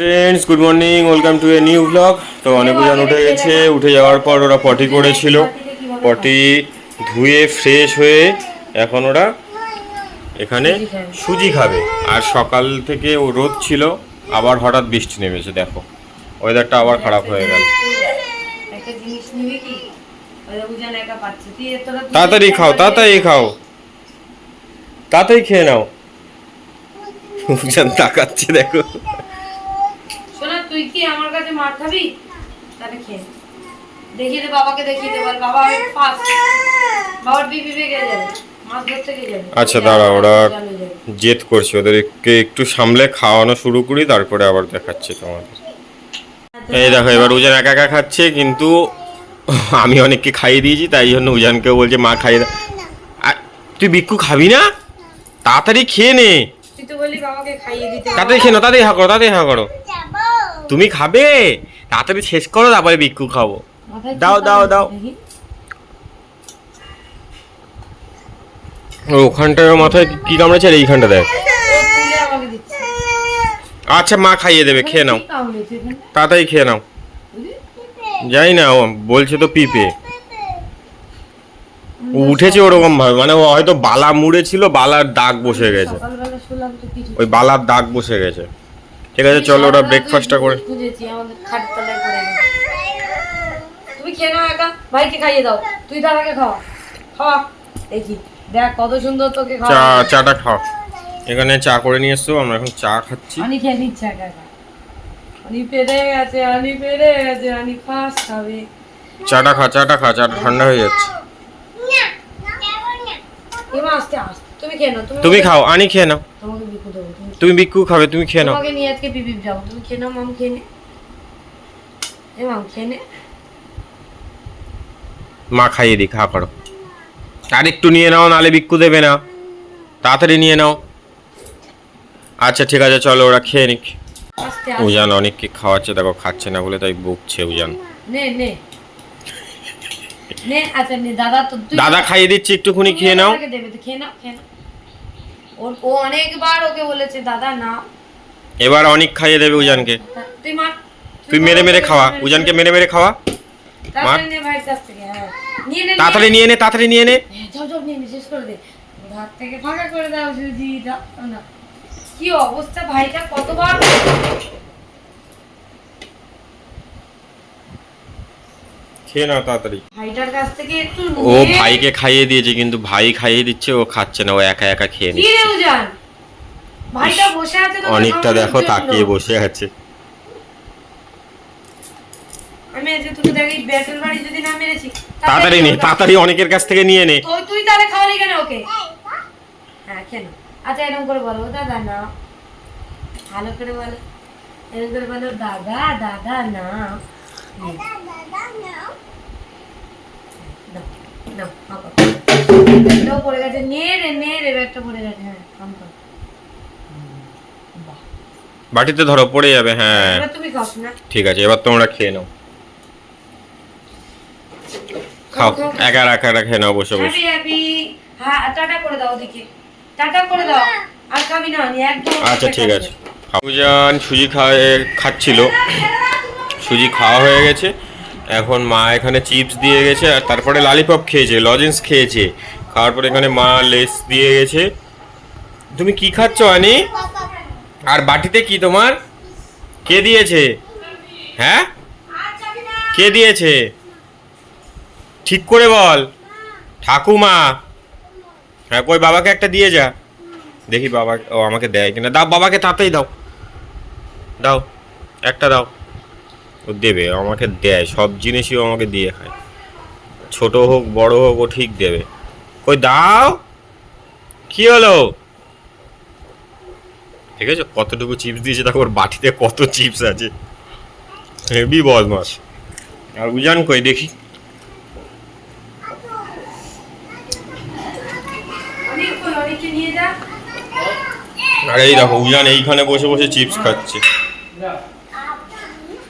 Friends good morning welcome to a new blog তো অনেকজন উঠে গেছে উঠে যাওয়ার পর ওরা পটি করেছিল। পটি ধুয়ে ফ্রেশ হয়ে এখন ওরা এখানে সুজি খাবে। আর সকাল থেকে ও রোদ ছিল আবার হঠাৎ বৃষ্টি নেমেছে দেখো। ওয়েদারটা আবার খারাপ হয়ে গেল। তাড়াতাড়ি খাও তাড়াতাড়ি খাও। তাড়াতাড়ি খেয়ে নাও। উজান তাকাচ্ছে দেখো। তুই কি আমার কাছে মার খাবি? তাহলে খেয়ে দেখিয়ে দে বাবাকে দেখিয়ে দে বল বাবা বাবার বিপি বেগে যাবে। আচ্ছা দাঁড়া ওরা। জেদ করছে। ওদেরকে একটু সামলে খাওয়ানো শুরু করি তারপরে আবার দেখাচ্ছি তোমাদের। এই দেখো এবার উজান একা একা খাচ্ছে কিন্তু আমি অনেককে খাইয়ে দিয়েছি তাই জন্য উজানকেও বলছে মা খাইয়ে তুই বিক্ষু খাবি না? তাড়াতাড়ি খেয়ে নে। তাড়াতাড়ি খেয়ে নাও তাড়াতাড়ি হা করো তাড়াতাড়ি হা করো। তুমি খাবে তাড়াতাড়ি শেষ করো তারপরে বিক্ষু খাব দাও, দাও, দাও। দেখি? ও, ওখানটায় মাথায় কি কামড়েছে আর এইখানটা দেখ আচ্ছা মা খাইয়ে দেবে খেয়ে নাও? তাড়াতাড়ি খেয়ে নাও? যাই না ও বলছে তো পিপে উঠেছে ওরকম ভাবে মানে হয়তো বালা মুড়ে ছিল বালার দাগ বসে গেছে ওই বালার দাগ বসে গেছে ঠিক আছে চলো ওরা ব্রেকফাস্টটা করে। খুঁজেছি আমাদের খাট তলায় পড়ে গেছে। তুমি খেয়ে নাও একা ভাইকে খাইয়ে দাও। তুই তার আগে খাওয়া। খাওয়া। দেখি দেখ কত সুন্দর তোকে চা খাওয়া চাটা খাও। এখানে চা করে নিয়ে এসছো আমরা এখন চা খাচ্ছি। আমি খেয়ে নিচ্ছে একা একা। পেরে গেছে অনি পেরে গেছে অনি ফার্স্ট খাবে। চাটা খা চাটা খা চাটা ঠান্ডা হয়ে যাচ্ছে। এমা আস্তে আস্তে। তুমি খেয়ে নাও তুমি খাও আনি খেয়ে নাও। তোমাকে বিকু দেবো তুমি বিক্ষু খাবে তুমি খেয়ে নাও। তোমাকে নিয়ে আজকে যাব তুমি খেয়ে নাও মাম খেয়ে নে। এ মাম খেয়ে নে। মা খাইয়ে দি খা করো। আর একটু নিয়ে নাও নালে বিক্ষু দেবে না। তাড়াতাড়ি নিয়ে নাও। আচ্ছা ঠিক আছে চলো ওরা খেয়ে নিক। উজান অনেককে খাওয়াচ্ছে দেখো খাচ্ছে না বলে তাই বকছে উজান। নে নে। নে আচ্ছা নে দাদা তো দাদা খাইয়ে দিচ্ছি একটুখানি খেয়ে নাও। খেয়ে নাও খেয়ে নাও। ওর ও অনেকবার ওকে বলেছে দাদা না এবার অনেক খাইয়ে দেবে উজানকে। তুই মার তুই মেরে মেরে খাওয়া। উজানকে মেরে মেরে খাওয়া। কাছ হ্যাঁ। নিয়ে নে তাড়াতাড়ি নিয়ে নে তাড়াতাড়ি নিয়ে নে। হ্যাঁ, যাও যাও নিয়ে শেষ করে দে। ওর থেকে ফাঁকা করে দাও সুজি না। কি অবস্থা ভাইটা কতবার খেয়ে নাও তাড়াতাড়ি। ভাইটার কাছ থেকে একটু ও ভাইকে খাইয়ে দিয়েছে কিন্তু ভাই খাইয়ে দিচ্ছে ও খাচ্ছে না ও একা একা খেয়ে নিচ্ছে। ভাইটা বসে আছে অনেকটা দেখো তাকিয়ে বসে আছে। আমি আজকে তোকে দেখি ব্যাটের বাড়ি যদি না মেরেছি তাড়াতাড়ি নে তাড়াতাড়ি অনেকের কাছ থেকে নিয়ে নে। তুই তুই তাহলে খাওয়ালি কেন ওকে? হ্যাঁ কেন আচ্ছা এরকম করে বলো দাদা না ভালো করে বলো। এরকম করে বলো দাদা দাদা না হুম। দাও, দাও, হাঁকো। ব্যাগটাও পড়ে গেছে নে রে নে রে ব্যাগটা পড়ে গেছে হ্যাঁ কাম কর বাটিতে ধরো পড়ে যাবে হ্যাঁ। তুমি খাস না ঠিক আছে এবার তোমরা খেয়ে নাও। খাও একা একা খেয়ে নাও বসে বসে। হ্যাপি হ্যাপি হ্যাঁ টাটা করে দাও ওদিকে। টাটা করে দাও। আর খাবি না একদম আচ্ছা ঠিক আছে। উজান সুজি খাওয়া খাচ্ছিল। সুজি খাওয়া হয়ে গেছে। এখন মা এখানে চিপস দিয়ে গেছে আর তারপরে লালিপপ খেয়েছে, লজেন্স খেয়েছে। খাওয়ার পরে এখানে মা লেস দিয়ে গেছে। তুমি কি খাচ্ছ, আনি? আর বাটিতে কি তোমার? কে দিয়েছে? হ্যাঁ? কে দিয়েছে? ঠিক করে বল। ঠাকুমা। হ্যাঁ কই বাবাকে একটা দিয়ে যা। দেখি বাবা, ও আমাকে দেয় কিনা। দাও, বাবাকে তাতেই দাও। দাও, একটা দাও। ও দেবে আমাকে দেয় সব জিনিসই আমাকে দিয়ে খায়। ছোট হোক বড় হোক ও ঠিক দেবে। কই দাও! কি হলো? ঠিক আছে কতটুকু চিপস দিয়েছে দেখো ওর বাটিতে কত চিপস আছে। হেভি বদমাস আর উজান কই দেখি। আর এই দেখো উজান এইখানে বসে বসে চিপস খাচ্ছে।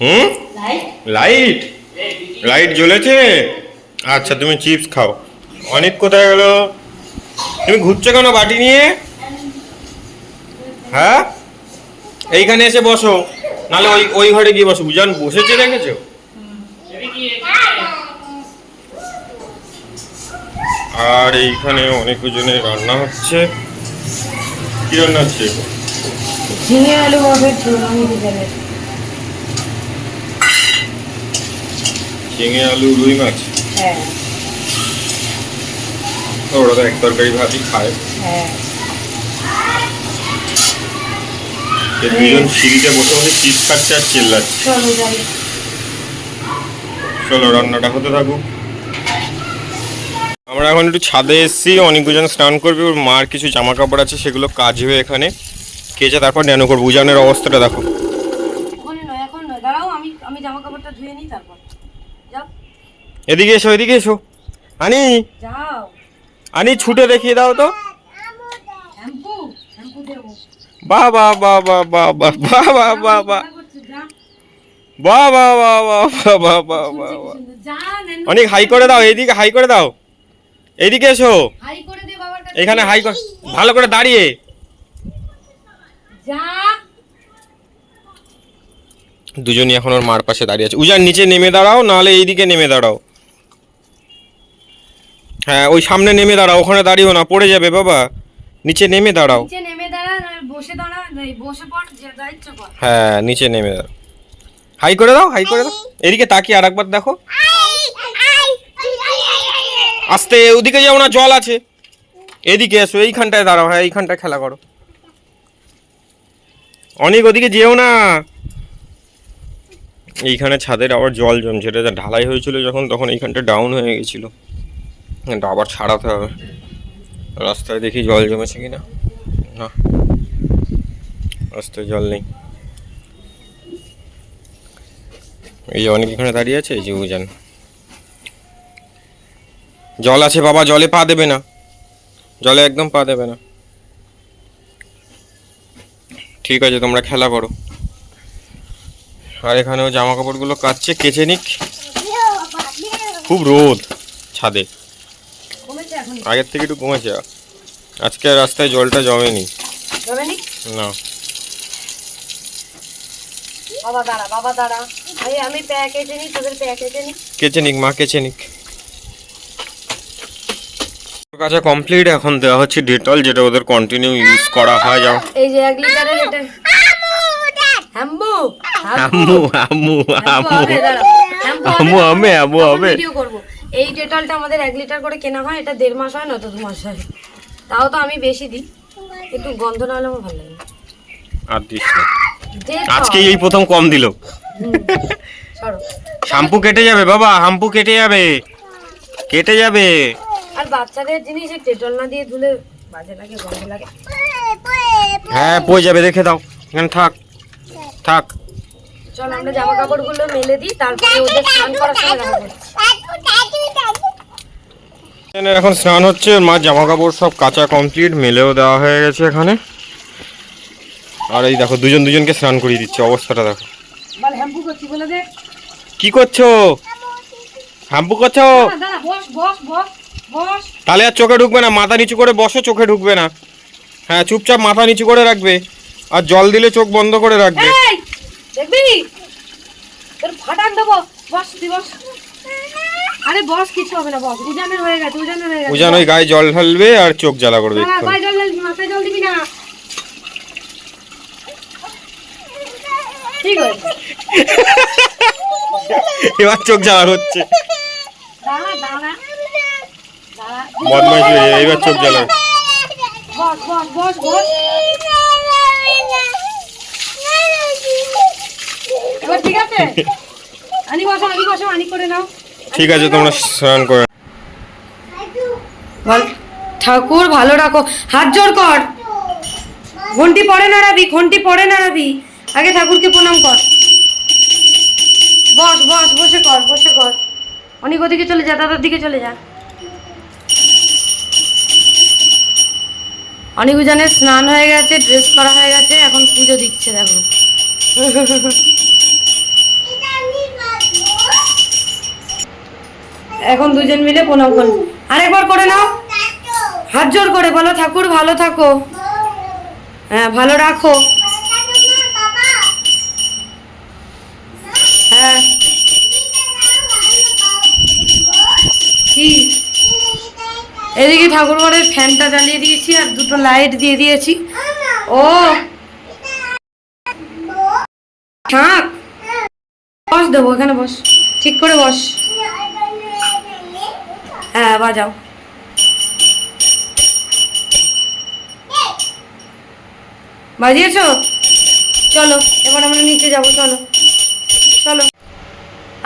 হুম? লাইট লাইট লাইট জ্বলেছে? আচ্ছা তুমি চিপস খাও। অনেক কোথায় গেল? তুমি ঘুরছো কেন বাটি নিয়ে? হ্যাঁ? এইখানে এসে বসো। নাহলে ওই ওই ঘরে গিয়ে বসো। বুঝান বসেছে দেখেছ? আর এইখানে অনেক জনের রান্না হচ্ছে। কি রান্না হচ্ছে? ঝিঙে আলু মটর ঝোল আমি বিকেলে ঝিঙে আলু রুই মাছ? হ্যাঁ। ওরা তো এক তরকারি ভাতই খায়। হ্যাঁ। দুজন সিঁড়িতে বসে বসে চিপস কাটছে আর চিল্লাচ্ছে চলো রান্নাটা হতে থাকুক। আমরা এখন একটু ছাদে এসেছি অনেকজন স্নান করবে ওর মার কিছু জামা কাপড় আছে সেগুলো কাচবে এখানে। কেচে তারপর ন্যানো করব। উজানের অবস্থাটা দেখো। ওখানে নয় এখন নয়। দাঁড়াও আমি আমি জামা কাপড়টা ধুয়ে নিই তারপর। এদিকে এসো এদিকে এসো আনি আনি ছুটে দেখিয়ে দাও তো বাহ বাহ বাহ বাহ বাহ যা নেন অনেক হাই করে দাও এইদিকে হাই করে দাও এইদিকে এসো এখানে হাই ভালো করে দাঁড়িয়ে যা দুজনই এখন ওর মার পাশে দাঁড়িয়ে আছে। উজান নিচে নেমে দাঁড়াও নাহলে এইদিকে নেমে দাঁড়াও। হ্যাঁ ওই সামনে নেমে দাঁড়াও ওখানে দাঁড়িয়েও না পড়ে যাবে বাবা। নিচে নেমে দাঁড়াও। হ্যাঁ নিচে নেমে দাঁড়াও। হাই করে দাও হাই করে দাও। এদিকে তাকিয়ে আর একবার দেখো। আস্তে ওদিকে যাও না জল আছে। এদিকে এসো এইখানটায় দাঁড়াও হ্যাঁ এইখানটায় খেলা করো। অনেক ওদিকে যেও না। এইখানে ছাদের আবার জল জমছে এটা ঢালাই হয়েছিল যখন, তখন এইখানটা ডাউন হয়ে গেছিল। এটা আবার ছাড়াতে হবে। রাস্তায় দেখি জল জমেছে কি না না রাস্তায় জল নেই। এই যে অনেক এখানে দাঁড়িয়ে আছে, এই যে উজান। জল আছে বাবা, জলে পা দেবে না। জলে একদম পা দেবে না। ঠিক আছে, তোমরা খেলা করো। আর এখানেও জামা কাপড়গুলো কাচ্ছে কেচে নিক। খুব রোদ ছাদে। আগের থেকে একটু কমেছে। আজকে রাস্তায় জলটা জমেনি। নি না। বাবা দাঁড়া বাবা দাঁড়া। আমি তোদের কেচে নিক মা কেচে নিক। কাছে কমপ্লিট এখন দেওয়া হচ্ছে ডেটল যেটা ওদের কন্টিনিউ ইউজ করা হয় যাও। এই যে এক লিটারের এটা। আম্মু আম্মু আম্মু। হ্যাম্বু আম্মু ভিডিও করব। এই ডেটলটা আমাদের এক লিটার করে কেনা হয় এটা দেড় মাস হয় না তো দু মাস হয়। তাও তো আমি বেশি দিই। একটু গন্ধ না হলে আমার ভালো লাগে। আর দিস না। আজকে এই প্রথম কম দিল। শ্যাম্পু কেটে যাবে বাবা হাম্পু কেটে যাবে। কেটে যাবে। আর বাচ্চাদের জিনিস ডেটল না দিয়ে ধুলে বাজে লাগে গন্ধ লাগে। হ্যাঁ পয়ে যাবে দেখে দাও। এখানে থাক। থাক। চল আমরা জামা কাপড়গুলো মেলে দিই তারপরে ওদের স্নান করার সময় দেখা করছি। এখন স্নান হচ্ছে মা জামা কাপড় সব কাঁচা কমপ্লিট মেলেও দেওয়া হয়ে গেছে এখানে। আর এই দেখো দুজন দুজনকে স্নান করিয়ে দিচ্ছে অবস্থাটা দেখো। দে। কি করছ? হ্যাম্পু করছ? দাঁড়া, দাঁড়া বস বস বস বস। তাহলে আর চোখে ঢুকবে না মাথা নিচু করে বসো চোখে ঢুকবে না। হ্যাঁ চুপচাপ মাথা নিচু করে রাখবে। আর জল দিলে চোখ বন্ধ করে রাখবে। দেখবি? তোর ফাটান দেবো। বস আরে বস কিছু হবে না বস। উজানের হয়ে গেছে উজানের হয়ে গেছে। উজান ওই গায়ে জল ঢালবে আর চোখ জ্বালা করবে গায়ে জল ঢালবি, মাথায় জল দিবি না। ঠিক এবার চোখ জ্বালা হচ্ছে। দাঁড়া দাঁড়া। দাঁড়া। বদমাইশ হয়ে যায়, এইবার চোখ জ্বালা। বস বস বস বস। এবার ঠিক আছে? আনি বসো আনি বসো আনি করে নাও। ঠিক আছে তোমরা স্নান করে। বল ঠাকুর ভালো রাখো। হাত জোর কর। ঘন্টি পরে নাড়াবি ঘন্টি পরে নাড়াবি আগে ঠাকুরকে প্রণাম কর। বস বস বসে কর বসে কর। অনেক ওদিকে চলে যা দাদার দিকে চলে যা। অনেক উজানের স্নান হয়ে গেছে ড্রেস করা হয়ে গেছে এখন পুজো দিচ্ছে দেখো। এখন দুজন মিলে প্রণাম করুন আরেকবার করে নাও। হাত জোর করে বলো, ঠাকুর ভালো থাকো। হ্যাঁ ভালো রাখো। হ্যাঁ। এদিকে ঠাকুর ঘরের ফ্যানটা জ্বালিয়ে দিয়েছি আর দুটো লাইট দিয়ে দিয়েছি। ও। থাক। বস দেবো, এখানে বস। ঠিক করে বস। বাজাও বাজিয়েছো? চলো, এবার আমরা নিচে যাব, চলো। চলো।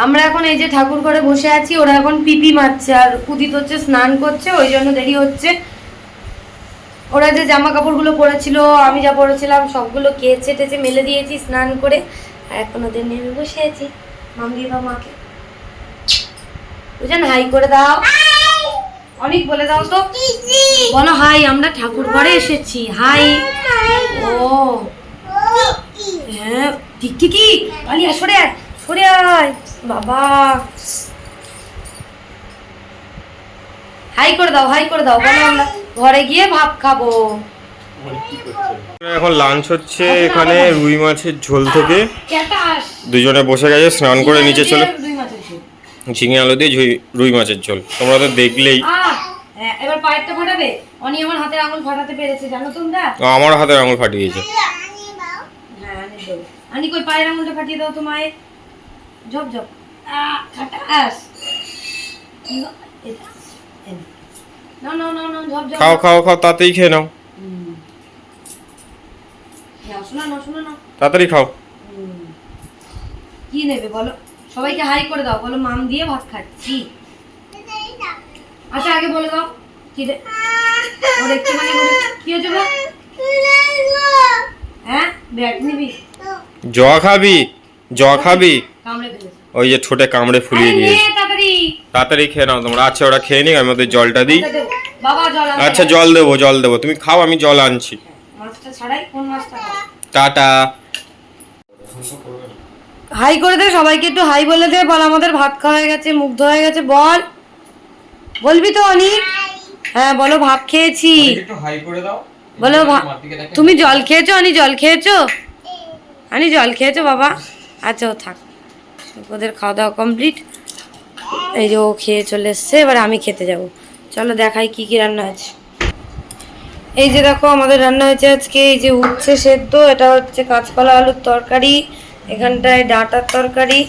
আমরা এখন এই যে ঠাকুর ঘরে বসে আছি, ওরা এখন পিপি মারছে আর উদিত হচ্ছে, স্নান করছে, ওই জন্য দেরি হচ্ছে। ওরা যে জামা কাপড়গুলো পরেছিল, আমি যা পরেছিলাম, সবগুলো কেচে টেচে মেলে দিয়েছি, স্নান করে। আর এখন ওদের নেমে বসে আছি মাম দিয়ে দাও মাকে। বুঝেন হাই করে দাও। অনেক বলে দাও তো। বলো হাই আমরা ঠাকুর ঘরে এসেছি। হাই। ও। হ্যাঁ টিকি কি পালিয়া সরে আয় সরে আয়। বাবা। হাই করে দাও হাই করে দাও। বলো আমরা ঘরে গিয়ে ভাত খাব। এখন লাঞ্চ হচ্ছে এখানে রুই মাছের ঝোল থেকে। দুজনে বসে গেছে স্নান করে নিচে চলে। ঝিঙে আলু দিয়ে রুই মাছের ঝোল। তোমরা তো দেখলেই। এবার পায়েরটা ফাটাবে? অনি আমার হাতের আঙুল ফাটাতে পেরেছে জানো তোমরা? আমার হাতের আঙুল ফাটিয়েছে। হ্যাঁ আনি কই পায়ের আঙুলটা ফাটিয়ে দাও তো মায়ের। ঝপ ঝপ। খাটাস না না। না না খাও খাও খাও তাতেই খেয়ে নাও। হুম। না শোনো না তাড়াতাড়ি খাও। কি নেবে বলো? সবাইকে হাই করে দাও বলো মাম দিয়ে ভাত খাচ্ছি। আচ্ছা আগে বলে দাও কি রে? ওর একটুখানি করে কি হয়েছে গো হ্যাঁ ব্যাট নিবি? জ খাবি? জ খাবি? ওই যে ঠোঁটে কামড়ে ফুলিয়ে আরে তাড়াতাড়ি। খেয়ে নাও তোমরা। আচ্ছা ওরা খেয়ে নিক আমি ওদের জলটা দিই। আচ্ছা, জল আচ্ছা। জল দেবো জল দেবো। তুমি খাও আমি জল আনছি? টাটা। হাই করে দে সবাইকে একটু হাই বলে দে বল আমাদের ভাত খাওয়া হয়ে গেছে মুগ্ধ হয়ে গেছে বল। বলবি তো অনিক হ্যাঁ বলো ভাত খেয়েছি। একটু হাই করে দাও। বলো তুমি জল খেয়েছো অনি জল খেয়েছো? আনি জল খেয়েছো বাবা? আচ্ছা ও থাক। ওদের খাওয়া দাওয়া কমপ্লিট। এই যে ও খেয়ে চলে এসছে এবার আমি খেতে যাব। চলো দেখাই কি কি রান্না আছে। এই যে দেখো আমাদের রান্না হয়েছে আজকে এই যে উচ্ছে সেদ্ধ এটা হচ্ছে কাঁচকলা আলুর তরকারি। এখানটায় ডাঁটার তরকারি,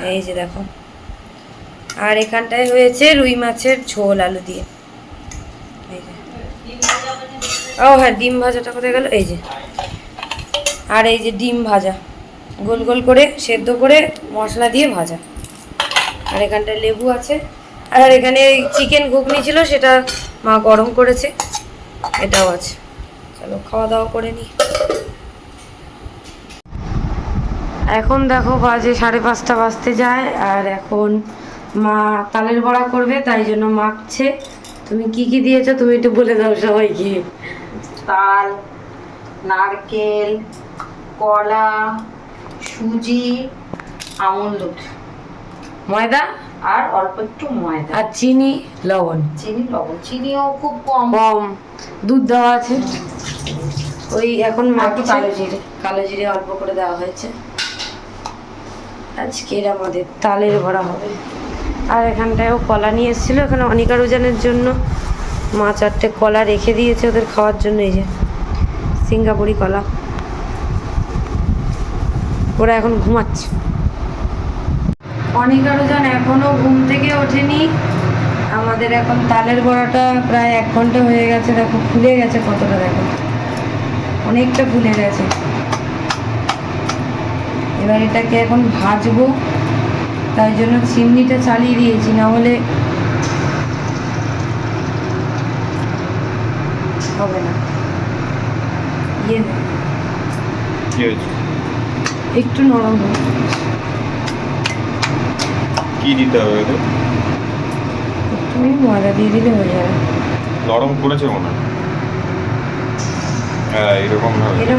এই যে দেখো। আর এখানটায় হয়েছে রুই মাছের ঝোল আলু দিয়ে। ও হ্যাঁ ডিম ভাজাটা কোথায় গেল? এই যে। আর এই যে ডিম ভাজা। গোল গোল করে সেদ্ধ করে মশলা দিয়ে ভাজা। আর এখানটায় লেবু আছে। আর এখানে চিকেন ঘুগনি ছিল, সেটা মা গরম করেছে। এটাও আছে। চলো, খাওয়া দাওয়া করে নিই। এখন দেখো বাজে সাড়ে পাঁচটা বাজতে যায় আর এখন মা তালের বড়া করবে তাই জন্য মাখছে। তুমি কি কি দিয়েছ তুমি একটু বলে দাও সবাইকে। তাল নারকেল কলা সুজি আমুল দুধ। ময়দা? আর অল্প একটু ময়দা। আর চিনি লবণ? চিনি লবণ। চিনিও খুব কম। কম। দুধ দেওয়া আছে। ওই এখন মাখছে। কালো জিরে। কালো জিরে অল্প করে দেওয়া হয়েছে। আজকের আমাদের তালের ভরা হবে। আর এখানটায়ও কলা নিয়ে এসেছিল, এখানে অনিকার ওজনের জন্য। মা চারটে কলা রেখে দিয়েছে ওদের খাওয়ার জন্য, এই যে সিঙ্গাপুরি কলা। ওরা এখন ঘুমাচ্ছে। অনিকার ওজন এখনও ঘুম থেকে ওঠেনি। আমাদের এখন তালের বড়াটা প্রায় এক ঘণ্টা হয়ে গেছে, দেখো ফুলে গেছে কতটা, দেখো। অনেকটা ফুলে গেছে। এবার এটাকে এখন ভাজবো। তাই জন্য চিমনিটা চালিয়ে দিয়েছি না হলে হবে না। ইয়ে একটু নরম কি দিতে হবে তুমি ময়দা দিয়ে দিলে হয়ে যাবে। নরম করেছে মনে হয়। হ্যাঁ এরকম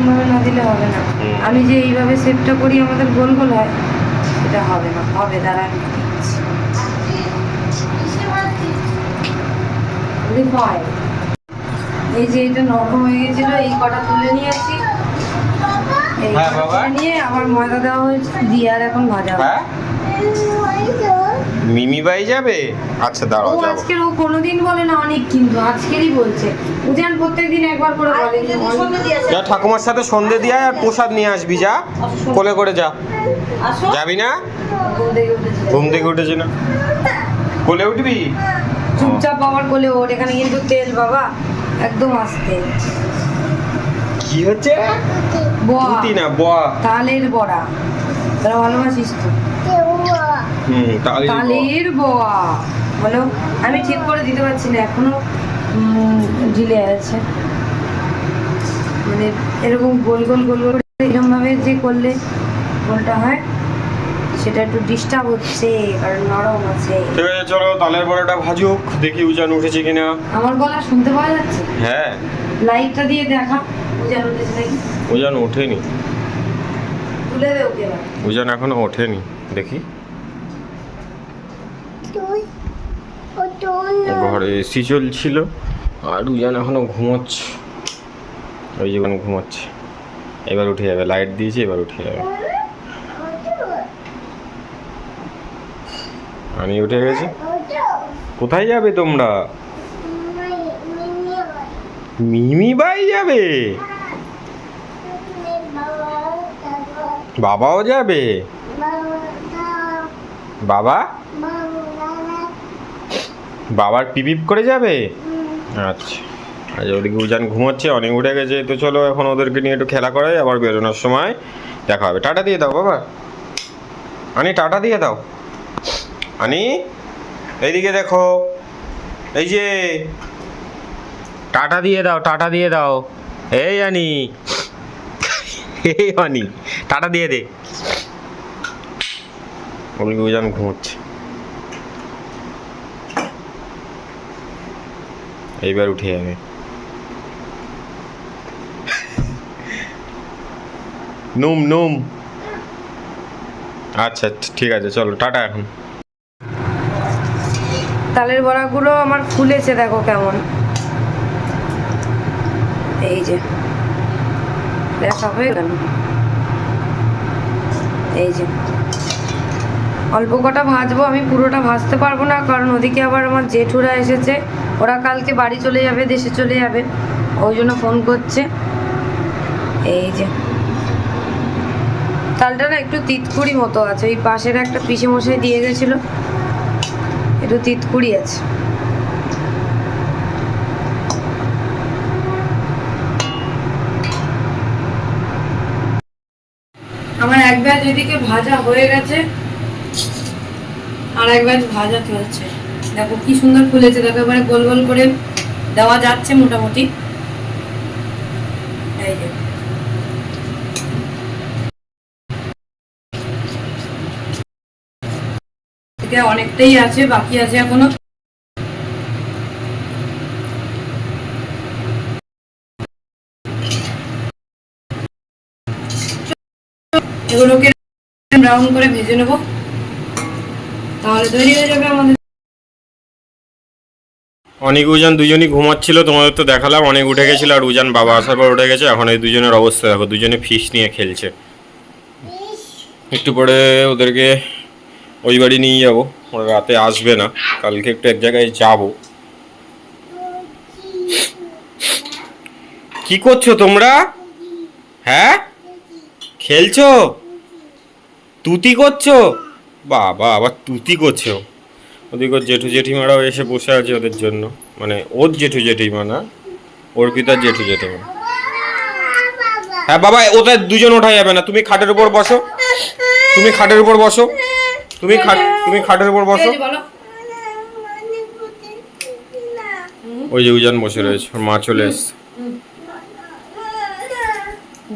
ভাবে না দিলে হবে না। আমি যে এইভাবে সেটটা করি আমাদের গোল গোল হয় সেটা হবে না। হবে দাঁড়া আমি এই যে এটা নরম হয়ে গেছিল এই কটা তুলে নিয়ে আসি। এই হ্যাঁ, নিয়ে আবার ময়দা দেওয়া হয়েছে দিয়ে আর এখন ভাজা। হ্যাঁ? মিমি বাই যাবে? আচ্ছা ও দাঁড়াও যাব। আজকের ও কোনোদিন বলে না অনেক কিন্তু আজকেরই বলছে। উজান প্রত্যেকদিন একবার করে বলে যা ঠাকুমার সাথে সন্ধে দিয়ে আয় আর প্রসাদ নিয়ে আসবি যা। কোলে করে যা। যাবি না? ঘুম থেকে উঠেছে। না। কোলে উঠবি? চুপচাপ বাবার কোলে ওর এখানে কিন্তু তেল বাবা। একদম আস্তে। কি হচ্ছে? বয়া। তুতি না বয়া। তালের বড়া। তোরা ভালোবাসিস তো? হুম তালের বড়া। বলো আমি ঠিক করে দিতে পারছি না এখনও ঢিলে আছে। মানে এরকম গোল গোল গোল গোল এরকম ভাবে যে করলে গোলটা হয় সেটা একটু ডিস্টার্ব হচ্ছে কারণ নরম আছে। ঠিক আছে চলো তালের বড়াটা ভাজুক দেখি উজান উঠেছে কিনা। আমার গলা শুনতে পাওয়া যাচ্ছে? হ্যাঁ। লাইটটা দিয়ে দেখা উজান উঠেছে নাকি? উজান ওঠেনি। তুলে দে ওকে উজান এখনও ওঠেনি দেখি। ঘরে এসি চলছিল। আর উজান এখনও ঘুমোচ্ছে। ওই জীবন ঘুমোচ্ছে। এবার উঠে যাবে। লাইট দিয়েছে, এবার উঠে যাবে। আমি উঠে গেছি। কোথায় যাবে তোমরা? মিমি বাই যাবে? বাবাও যাবে? বাবা? বাবার পিপিপ করে যাবে? আচ্ছা। আচ্ছা ওদিকে উজান ঘুমোচ্ছে, অনেক উঠে গেছে, তো চলো এখন ওদেরকে নিয়ে একটু খেলা করাই, আবার বেরোনোর সময় দেখা হবে। টাটা দিয়ে দাও, বাবা। আনি, টাটা দিয়ে দাও। আনি, এইদিকে দেখো। এই যে, টাটা দিয়ে দাও, টাটা দিয়ে দাও। এই আনি। এই আনি, টাটা দিয়ে দে। ওদিকে উজান ঘুমোচ্ছে। এইবার উঠে যাবে। নুম নুম। আচ্ছা ঠিক আছে চলো টাটা এখন। তালের বড়াগুলো আমার ফুলেছে দেখো কেমন। এই যে দেখা হয়ে গেল। এই যে অল্প কটা ভাজবো আমি পুরোটা ভাজতে পারব না কারণ ওদিকে আবার আমার জেঠুরা এসেছে। ওরা কালকে বাড়ি চলে যাবে, দেশে চলে যাবে। ওই জন্য ফোন করছে। এই যে। তালটা না একটু তিতকুড়ি মতো আছে। ওই পাশের একটা পিসে মশাই দিয়ে গেছিল। একটু তিতকুড়ি আছে। আমার এক ব্যাচ এদিকে ভাজা হয়ে গেছে। আর এক ব্যাচ ভাজা চলছে। দেখো কি সুন্দর ফুলেছে, দেখো এবারে গোল গোল করে দেওয়া যাচ্ছে মোটামুটি। অনেকটাই আছে, বাকি আছে এখনও। এগুলোকে ব্রাউন করে ভেজে নেব। তাহলে তৈরি হয়ে যাবে আমাদের অনেক, উজান দুজনই ঘুমাচ্ছিল, তোমাদের তো দেখালাম, অনেক উঠে গেছিল আর উজান বাবা আসার পর উঠে গেছে, এখন এই দুজনের অবস্থা, দেখো, দুজনে ফিশ নিয়ে খেলছে। একটু পরে ওদেরকে ওই বাড়ি নিয়ে যাব, ওরা রাতে আসবে না, কালকে একটু এক জায়গায় যাব। কি করছ তোমরা? হ্যাঁ? খেলছো? তুতি করছ? বাবা, আবার তুতি করছ ওদিকে জেঠু জেঠিমারাও এসে বসে আছে ওদের জন্য। মানে ওর জেঠু জেঠিমা না অর্পিতার জেঠু জেঠিমা। হ্যাঁ বাবা ওদের দুজন ওঠা যাবে না। তুমি খাটের উপর বসো। তুমি খাটের উপর বসো। তুমি খাট তুমি খাটের উপর বসো। ওই যে উজান বসে রয়েছে মা চলে এসছে।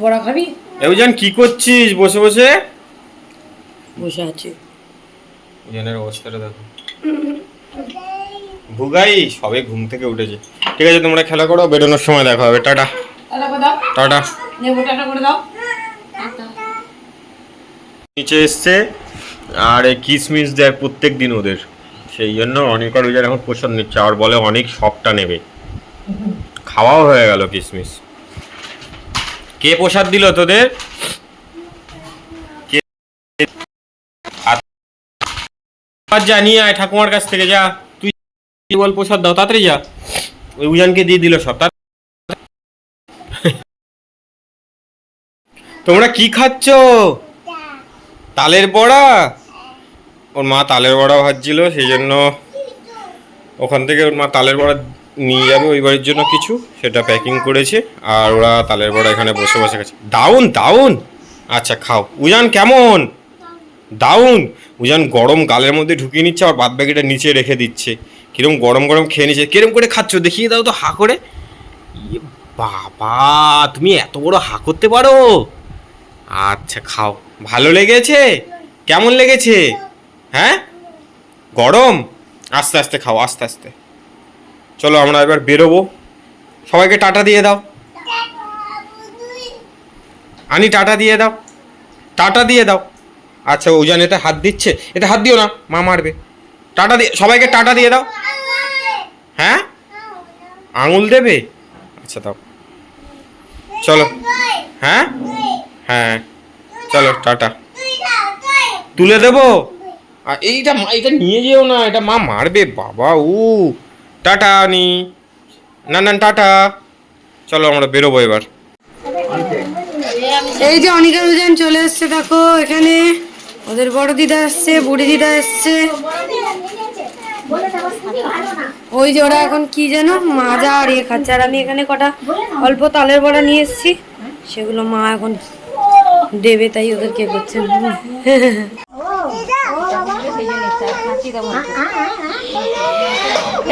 বড়া খাবি? এউজান কি করছিস? বসে বসে। বসে আছি। উজানের অবস্থাটা দেখো। ভুগাই সবে ঘুম থেকে উঠেছে। ঠিক আছে তোমরা খেলা করো বেরোনোর সময় দেখা হবে। টাটা। টাটা নিচে এসছে আর এই কিসমিস দেয় প্রত্যেক দিন ওদের। সেই জন্য অনেক আর এখন প্রসাদ নিচ্ছে আর বলে অনেক সবটা নেবে। খাওয়াও হয়ে গেল কিসমিস। কে প্রসাদ দিল তোদের? যা, নিয়ে আয় ঠাকুমার কাছ থেকে, যা। তুই বল প্রসাদ দাও, তাড়াতাড়ি যা। ওই উজানকে দিয়ে দিল সব তোমরা কি খাচ্ছ? তালের বড়া? ওর মা তালের বড়া ভাজছিল সেই জন্য ওখান থেকে ওর মা তালের বড়া নিয়ে যাবে, ওই বাড়ির জন্য কিছু। সেটা প্যাকিং করেছে, আর ওরা তালের বড়া এখানে বসে বসে খাচ্ছে। দাউন দাউন! আচ্ছা খাও। উজান কেমন? দাউন উজান গরম গালের মধ্যে ঢুকিয়ে নিচ্ছে আর বাদ বাকিটা নিচে রেখে দিচ্ছে। কিরম গরম গরম খেয়ে নিচ্ছে কিরম করে খাচ্ছ? দেখিয়ে দাও তো হা করে। ইয়ে বাবা তুমি এত বড় হা করতে পারো? আচ্ছা খাও। ভালো লেগেছে? কেমন লেগেছে? হ্যাঁ? গরম? আস্তে আস্তে খাও আস্তে আস্তে। চলো আমরা এবার বেরোবো। সবাইকে টাটা দিয়ে দাও। আনি টাটা দিয়ে দাও। টাটা দিয়ে দাও। আচ্ছা ওজান এতে হাত দিচ্ছে? এতে হাত দিও না, মা মারবে। টাটা দিয়ে, সবাইকে টাটা দিয়ে দাও। হ্যাঁ? আঙুল দেবে? আচ্ছা দাও। চলো। হ্যাঁ? হ্যাঁ। চলো, টাটা। তুলে দেবো? আর এইটা এটা নিয়ে যেও না, এটা মা মারবে, বাবা, উ। টাটা, নি। না না, টাটা। চলো, আমরা বেরোবো এবার। এই যে অনিকা রুজান চলে এসছে, দেখো, এখানে। ওদের বড় দিদা এসছে, বুড়ি দিদা এসছে। ওই যে ওরা এখন কি যেন, মাজা আর ইয়ে খাচ্ছে। আর আমি এখানে কটা অল্প তালের বড়া নিয়ে এসেছি। সেগুলো মা এখন দেবে, তাই ওদেরকে করছে।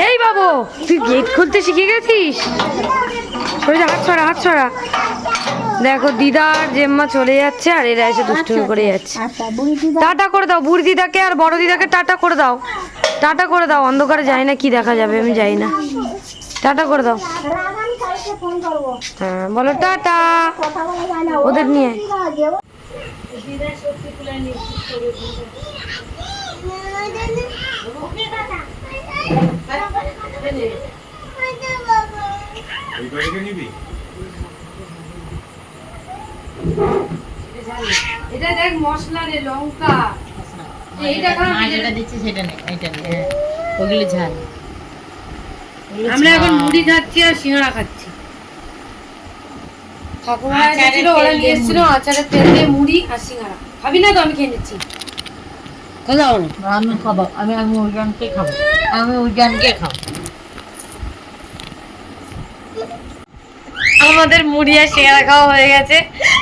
এই বাবু, তুই গেট খুলতে শিখে গেছিস? হাত ছড়া হাত ছড়া দেখো দিদা আর জেম্মা চলে যাচ্ছে আর এরা এসে দুষ্টুমি করে যাচ্ছে। টাটা করে দাও বুড়ি দিদাকে আর বড় দিদাকে টাটা করে দাও। টাটা করে দাও অন্ধকারে যাই না কি দেখা যাবে আমি যাই না। টাটা করে দাও। হ্যাঁ বলো টাটা। ওদের নিয়ে। এটা দেখ মশলা রে লঙ্কা। এইটা যেটা দিচ্ছে সেটা নেই এটা নেই ওগুলো ঝাল। আমরা এখন মুড়ি খাচ্ছি আর সিঙ্গাড়া খাচ্ছি। ঠাকুমা আচারের এসেছিল ওরা নিয়ে এসেছিল আচারের তেল দিয়ে মুড়ি আর সিঙ্গাড়া খাবি না তো আমি খেয়ে নিচ্ছি। আমি খাব। আমি আমি উজানকে খাব। আমি উজানকে খাব। আমাদের মুড়ি আর সিঙ্গাড়া খাওয়া হয়ে গেছে।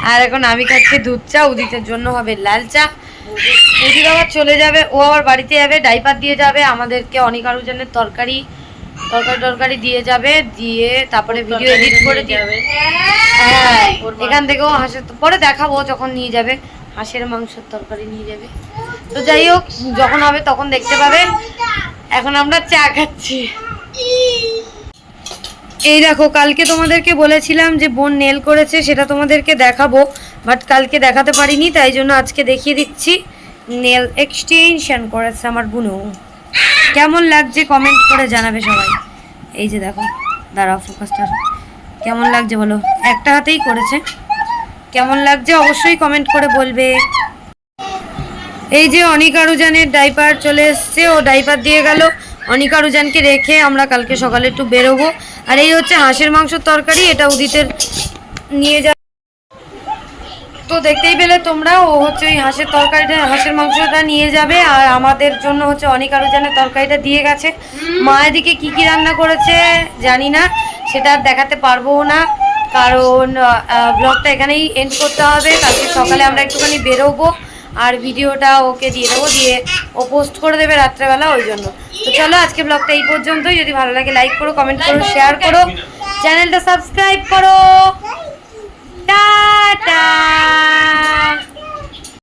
আর এখন আমি খাচ্ছি দুধ চা উদিতের জন্য হবে লাল চা। উদিত আবার চলে যাবে ও আবার বাড়িতে যাবে ডাইপার দিয়ে যাবে আমাদেরকে অনেক আরুজনের তরকারি তরকারি টরকারি দিয়ে যাবে দিয়ে তারপরে ভিডিও এডিট করে দিয়ে যাবে। হ্যাঁ এখান থেকেও হাঁসের পরে দেখাবো যখন নিয়ে যাবে হাঁসের মাংসের তরকারি নিয়ে যাবে। তো যাই হোক যখন হবে তখন দেখতে পাবে। এখন আমরা চা খাচ্ছি। এই দেখো, কালকে তোমাদেরকে বলেছিলাম যে বোন নেল করেছে, সেটা তোমাদেরকে দেখাবো বাট কালকে দেখাতে পারিনি, তাই জন্য আজকে দেখিয়ে দিচ্ছি। নেল এক্সটেনশন করেছে আমার বোনও কেমন লাগছে কমেন্ট করে জানাবে সবাই। এই যে দেখো, দাঁড়াও ফোকাসটা কেমন লাগছে বলো? একটা হাতেই করেছে। কেমন লাগছে অবশ্যই কমেন্ট করে বলবে। এই যে অনিকারুজানের ডাইপার চলে এসছে, ও ডাইপার দিয়ে গেল। অনিকারুজানকে রেখে আমরা কালকে সকালে একটু বেরোবো। আর এই হচ্ছে হাঁসের মাংসের তরকারি, এটা উদিতের নিয়ে যা তো দেখতেই পেলে তোমরা, ও হচ্ছে ওই হাঁসের তরকারিটা, হাঁসের মাংসটা নিয়ে যাবে, আর আমাদের জন্য হচ্ছে অনেক আরও জানের তরকারিটা দিয়ে গেছে। মা এদিকে কি কি রান্না করেছে জানি না, সেটা আর দেখাতে পারব না, কারণ ব্লগটা এখানেই এন্ড করতে হবে, কালকে সকালে আমরা একটুখানি বেরোবো। আর ভিডিওটা ওকে দিয়ে দেবো দিয়ে ও পোস্ট করে দেবে রাত্রেবেলা ওই জন্য। তো চলো আজকে ব্লগটা এই পর্যন্তই। যদি ভালো লাগে লাইক করো কমেন্ট করো শেয়ার করো চ্যানেলটা সাবস্ক্রাইব করো। টাটা